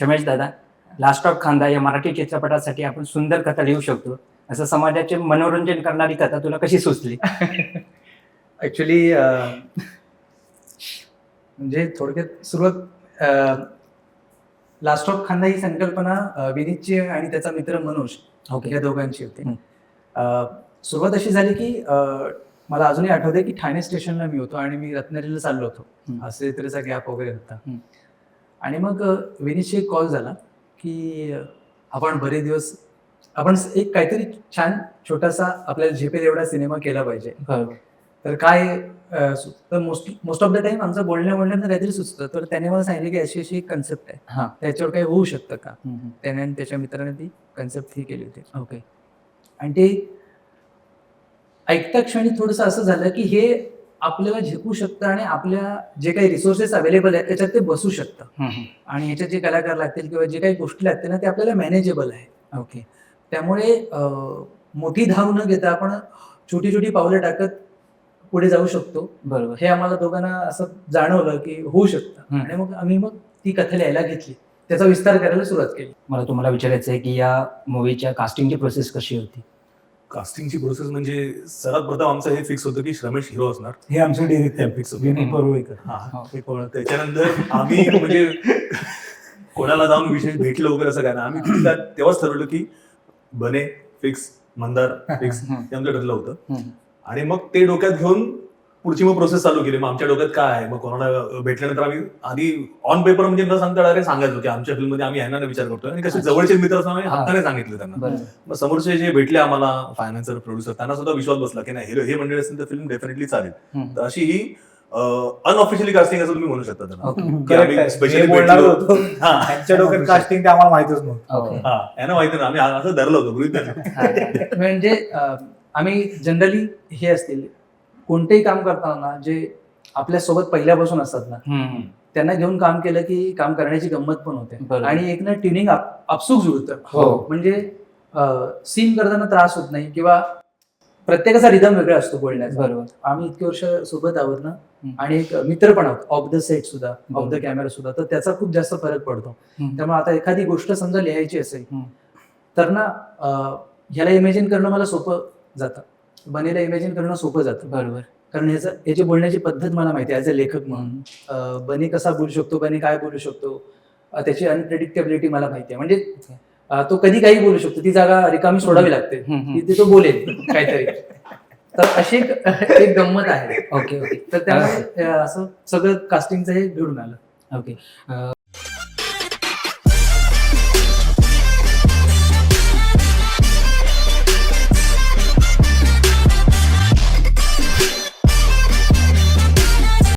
शमेश दादा last of खांदा या मराठी चित्रपटासाठी आपण सुंदर कथा लिहू शकतो. असं समाजाचे मनोरंजन करणारी कथा तुला कशी सुचली? ऍक्च्युली म्हणजे थोडक्यात सुरुवात लास्ट ऑफ खांदा ही संकल्पना विनीतची आणि त्याचा मित्र मनोज ओके या दोघांची होती. सुरुवात अशी झाली की मला अजूनही आठवते की ठाणे स्टेशनला मी होतो आणि मी रत्नागिरीला चाललो होतो. असे तरीचा गॅप वगैरे होता. आणि मग अं, विनीतशी एक कॉल झाला की आपण बरेच दिवस आपण एक काहीतरी छान छोटासा आपल्याला झेपेल एवढा सिनेमा केला पाहिजे. तर काय तर most most of the time आमचं बोलण्या बोलण्यात काहीतरी सुचतं. तर त्याने मला सांगितलं की अशी अशी एक कन्सेप्ट आहे. हा. त्याच्यावर काही होऊ शकतं का. त्याने आणि त्याच्या मित्राने ती कन्सेप्ट ही केली होती. ओके. आणि ते ऐकता क्षणी थोडंसं असं झालं की हे आपल्याला झेपू शकतं आणि आपल्या जे काही रिसोर्सेस अवेलेबल आहेत त्याच्यात ते बसू शकतं. आणि याच्यात जे कलाकार लागतील किंवा जे काही गोष्टी लागतील ना ते आपल्याला मॅनेजेबल आहे ओके त्यामुळे मोठी धाव न घेता आपण छोटी छोटी पावलं टाकत पुढे जाऊ शकतो. बरोबर. हे आम्हाला दोघांना असं जाणवलं की होऊ शकतं. आणि मग आम्ही मग ती कथा लिहायला घेतली. त्याचा विस्तार करायला सुरुवात केली. मला तुम्हाला विचारायचं आहे की या मूवीच्या कास्टिंगची प्रोसेस कशी होती? कास्टिंगची प्रोसेस म्हणजे सर्वात प्रथम आमचं हे फिक्स होतं की श्रमेश हिरो असणार. हे आमचे डिरेक्टर फिक्स होतं. परुळेकर. हा पण. त्याच्यानंतर आम्ही म्हणजे कोणाला जाऊन विशेष भेटलो वगैरे असं काय ना आम्ही तेव्हाच ठरवलं की बने फिक्स मंदार फिक्स. हे आमचं ठरलं होतं. आणि मग ते डोक्यात घेऊन पुढची मग प्रोसेस चालू केली. मग आमच्या डोक्यात काय? आहे मग कोणाला भेटल्यानंतर आम्ही आधी ऑन पेपर म्हणजे न सांगता डायरेक्ट सांगायचो की आमच्या फिल्ममध्ये आम्ही ह्यांना विचार करतोय. आणि कसे जवळचे मित्र असं आम्ही हा. हक्काने सांगितलं त्यांना. मग समोरचे जे भेटले आम्हाला फायनान्सर प्रोड्युसर त्यांना सुद्धा विश्वास बसला की नाही हे हे मंडळी असेल तर फिल्म डेफिनेटली चालेल. तर अशी ही अनऑफिशियली कास्टिंग असं तुम्ही म्हणू शकता त्यांना. त्यांच्या डोक्यात कास्टिंग ते आम्हाला माहितच नव्हतं. हा. यांना माहिती ना आम्ही असं धरलं होतं. म्हणजे आम्ही जनरली हे असतील कोणतेही काम करताना जे आपल्यासोबत पहिल्यापासून असतात ना. त्यांना घेऊन काम केलं की काम करण्याची गंमत पण होते. आणि एक ना ट्युनिंग आपसूक जुळतं हो. म्हणजे सीन करताना त्रास होत नाही किंवा प्रत्येकाचा रिदम वेगळा असतो बोलण्याचा बरोबर आम्ही इतके वर्ष सोबत आहोत ना. आणि एक मित्र पण आहोत ऑफ द सेट सुद्धा ऑफ द. कॅमेरा सुद्धा तर त्याचा खूप जास्त फरक पडतो. त्यामुळे आता एखादी गोष्ट समजा लिहायची असेल. तर ना ह्याला इमॅजिन करणं मला सोपं जातं बनेला इमॅजिन करणं सोपं जातं. बरोबर. कारण ह्याचं याची बोलण्याची पद्धत मला माहिती आहे ॲज अ लेखक म्हणून. बने कसा बोलू शकतो बने काय बोलू शकतो त्याची अनप्रेडिक्टेबिलिटी मला माहिती आहे. म्हणजे तो कधी काही बोलू शकतो ती जागा रिकामी सोडावी लागते. तिथे तो बोलेल काहीतरी. तर अशी एक गंमत आहे. Okay okay. तर त्यामुळे असं सगळं कास्टिंगचं हे घडून आलं. ओके.